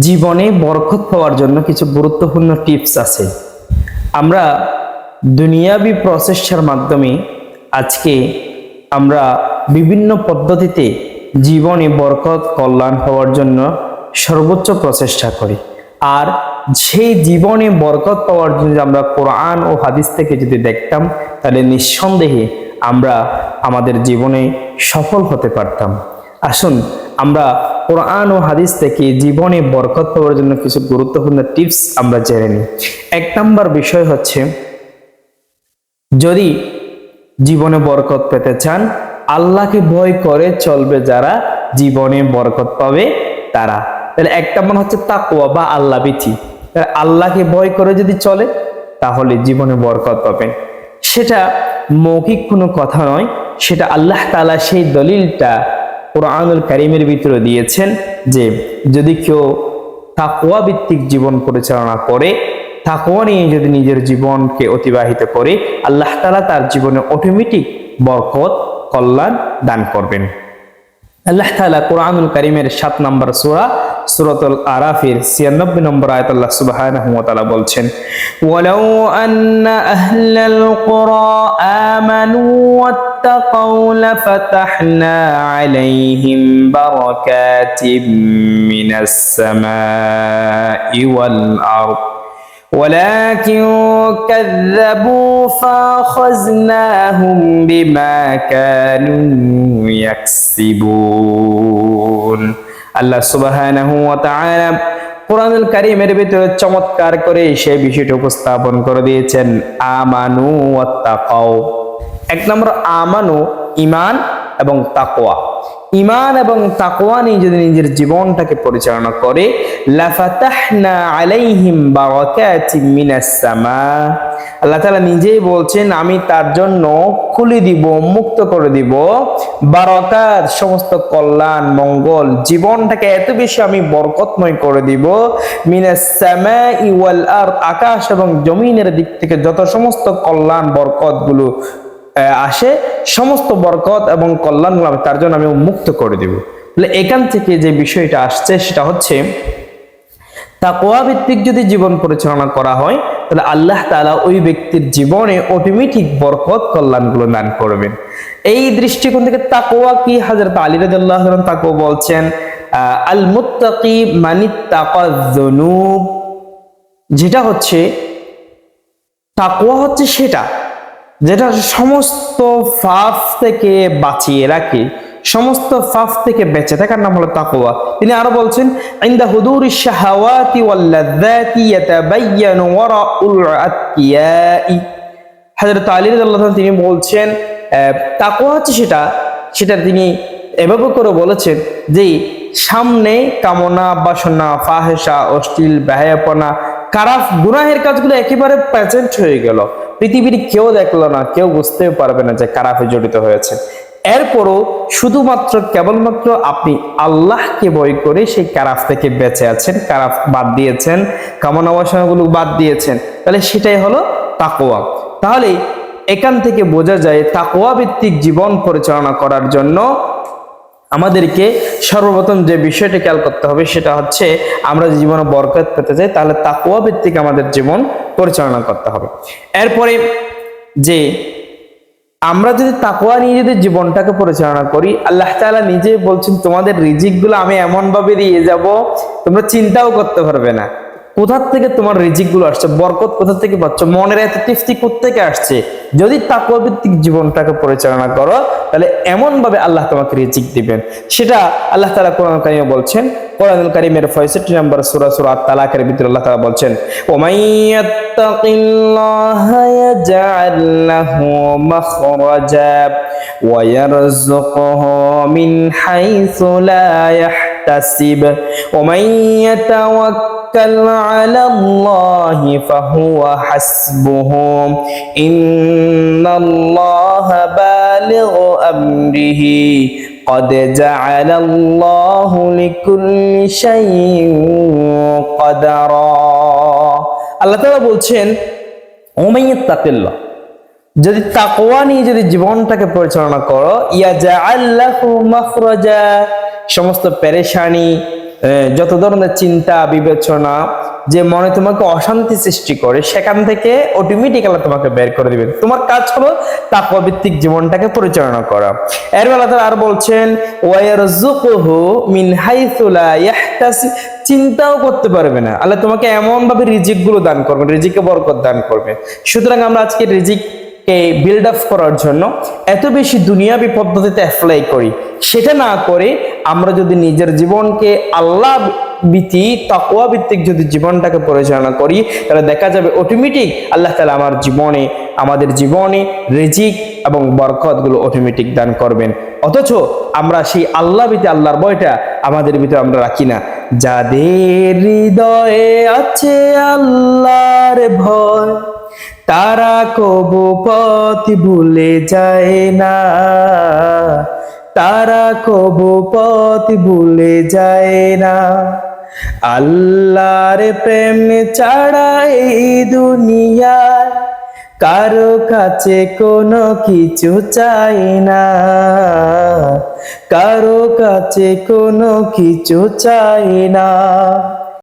জীবনে বরকত পাওয়ার জন্য কিছু গুরুত্বপূর্ণ টিপস আছে। আমরা দুনিয়াবি প্রচেষ্টার মাধ্যমে আজকে আমরা বিভিন্ন পদ্ধতিতে জীবনে বরকত, কল্যাণ হওয়ার জন্য সর্বোচ্চ প্রচেষ্টা করি। আর সেই জীবনে বরকত পাওয়ার জন্য আমরা কোরআন ও হাদিস থেকে যদি দেখতাম, তাহলে নিঃসন্দেহে আমরা আমাদের জীবনে সফল হতে পারতাম। আসুন, আমরা কোরআন ও হাদিস থেকে জীবনে বরকত পাওয়ার জন্য কিছু গুরুত্বপূর্ণ টিপস আমরা জেনে নিই। এক নম্বর বিষয় হচ্ছে, যদি জীবনে বরকত পেতে চান, আল্লাহকে ভয় করে চলবে যারা জীবনে বরকত পাবে তারা। তাহলে এক নম্বর হচ্ছে তাকুয়া বা আল্লাহ বিথি আল্লাহকে ভয় করে যদি চলে, তাহলে জীবনে বরকত পাবেন। সেটা মৌখিক কোনো কথা নয়, সেটা আল্লাহ তালা সেই দলিলটা কোরআনুল কারিমের ভিতরে দিয়েছেন যে, যদি কেউ তাকুয়া ভিত্তিক জীবন পরিচালনা করে তাকুয়া নিয়ে যদি নিজের জীবনকে অতিবাহিত করে, আল্লাহ তাআলা তার জীবনে অটোমেটিক বরকত, কল্যাণ দান করবেন। আল্লাহ তাআলা কোরআনুল কারিমের সাত নম্বর সূরা, সূরাতুল আরাফের 96 নম্বর আয়াত আল্লাহ তাআলা বলছেন, ওয়ালাউ আন্না আহলাল কুরা আমানু ওয়াত্তাকাউ লাফাতাহনা আলাইহিম বারাকাতিম মিনাস সামাই ওয়াল আরদ ولكن كذبوا فاخذناهم بما كانوا يكسبون আল্লাহ সুবহানাহু ওয়া তাআলা কোরআনুল কারীমের ভিতরে চমৎকার করে সেই বিষয়টি উপস্থাপন করে দিয়েছেন আমানু ওয়াত্তাকাও এক নম্বর আমানু ঈমান এবং তাকোয়া ঈমান এবং তাকওয়া নিয়ে যদি নিজের জীবনটাকে পরিচালনা করে আল্লাহ নিজেই বলছেন, আমি তার জন্য খুলে দিব, মুক্ত করে দিব। বারাকাত, সমস্ত কল্যাণ, মঙ্গল, জীবনটাকে এত বেশি আমি বরকতময় করে দিব। মিনাস সামাই ওয়াল আর আকাশ এবং জমিনের দিক থেকে যত সমস্ত কল্যাণ, বরকতগুলো আসে, সমস্ত বরকত এবং কল্যাণগুলো আমি তার জন্য আমি মুক্ত করে দিব। তাহলে এখান থেকে যে বিষয়টা আসছে, সেটা হচ্ছে, তাকওয়া ভিত্তিক যদি জীবন পরিচালনা করা হয়, তাহলে আল্লাহ তালা ওই ব্যক্তির জীবনে অটোমেটিক বরকত, কল্যাণগুলো দান করবেন। এই দৃষ্টিকোণ থেকে তাকওয়া কি? হযরত আলী আনহু তাকওয়া বলছেন আল মুত্তাকি মানিত্তাকা যুনুব। যেটা হচ্ছে, তাকওয়া হচ্ছে সেটা। যেটা সমস্ত ফাফ থেকে বাঁচিয়ে রাখে সমস্ত ফাফ থেকে বেঁচে থাকার নাম হলো তাকওয়া। তিনি আরও বলছেন ইনদা হুদুরি শাহাওয়াতি ওয়াল লাযাতি ইয়াতাবায়ানু ওয়ারাউল আতকিয়াই। হযরত আলী রাদিয়াল্লাহু তিনি বলছেন আহ, তাকওয়া হচ্ছে সেটা সেটা তিনি এভাবে করে বলেছেন যে সামনে কামনা বাসনা ফাহেসা অশ্লীল ব্যয়াপনা কারাফ গুনাহের কাজগুলো একেবারে প্রেজেন্ট হয়ে গেল। পৃথিবীর কেউ দেখল না, কেউ বুঝতেও পারবে না যে কারাফে জড়িত হয়েছে। এরপরও শুধুমাত্র কেবলমাত্র আপনি আল্লাহকে ভয় করে সেই কারাফ থেকে বেঁচে আছেন, কারাফ বাদ দিয়েছেন কামনা বাসনাগুলো বাদ দিয়েছেন। তাহলে সেটাই হলো তাকোয়া তাহলে এখান থেকে বোঝা যায় তাকোয়া ভিত্তিক জীবন পরিচালনা করার জন্য আমাদেরকে সর্বপ্রথম যে বিষয়টা খেয়াল করতে হবে সেটা হচ্ছে আমরা জীবনে বরকত পেতে চাই, তাহলে তাকুয়া ভিত্তিক আমাদের জীবন পরিচালনা করতে হবে। এরপরে যে আমরা যদি তাকুয়া নিয়ে যদি জীবনটাকে পরিচালনা করি, আল্লাহ তাআলা নিজেই বলছেন, তোমাদের রিজিকগুলো আমি এমন ভাবে দিয়ে যাব, তোমরা চিন্তাও করতে পারবে না। কোথার থেকে তোমার রিজিকগুলো আসছে? বরকত কোথা থেকে পাচ্ছ? মনের এত তৃপ্তি থেকে আসছে? যদি তাকুয়া ভিত্তিক জীবনটাকে পরিচালনা করো তাহলে এমন ভাবে আল্লাহ তোমাকে রিজিক দিবেন। সেটা আল্লাহ তালা কোরআন কারিমে বলছেন, কোরআনুল কারিমের 65 নম্বর সূরা সূরা আত-তালাকের ভিতরে আল্লাহ তাআলা বলছেন ওমাইয়াত্তাকিল্লাহ মাইয়াত্তাকিল্লাহা ইয়াজআল লাহু মাখরাজা ওয়া ইয়ারযুকুহু মিন হাইসু লা ওয়া মাইয়াতাওয়াক্কাল توكل على الله فهو حسبه إن الله بالغ أمره قد جعل الله لكل شيء قدرا আল্লাহ তাআলা বলছেন ওমাইয়াত্তাকিল্লাহ যদি তাকওয়া নিয়ে যদি জীবনটাকে পরিচালনা করো ইয়া জাআল্লাহু মাখরাজা সমস্ত পেরেশানি যত ধরনের চিন্তা, বিবেচনা, যে মনে তোমাকে অশান্তি সৃষ্টি করে, সেখান থেকে অটোমেটিক তোমাকে বের করে দিবেন তোমার কাজ হলো তাকওয়া জীবনটাকে পরিচালনা করা। এর বেলা তারা আর বলছেন ওয়ারজুকুহু মিন চিন্তাও করতে পারবে না। আল্লাহ তোমাকে এমন ভাবে রিজিকগুলো দান করবে রিজিকে বরকত দান করবে। সুতরাং আমরা আজকে রিজিক বিল্ড আপ করার জন্য এত বেশি দুনিয়াবি পদ্ধতিতে অ্যাপ্লাই করি। সেটা না করে আমরা যদি নিজের জীবনকে আল্লাহ ভীতি তাকুয়া ভিত্তিক যদি জীবনটাকে পরিচালনা করি, তাহলে দেখা যাবে অটোমেটিক আল্লাহ তালা আমার জীবনে, আমাদের জীবনে রিজিক এবং বরকতগুলো অটোমেটিক দান করবেন। অথচ আমরা সেই আল্লাহ ভীতি আল্লাহর বয়টা আমাদের ভিতরে আমরা রাখি না। যাদের হৃদয়ে আছে আল্লাহর ভয় তারা কবু পথ ভুলে যায় না। তারা কবু পথ ভুলে যায় না। আল্লাহর প্রেম ছাড়া এই দুনিয়ায় কারও কাছে কোনো কিছু চাই না। কারও কাছে কোনো কিছু চাই না।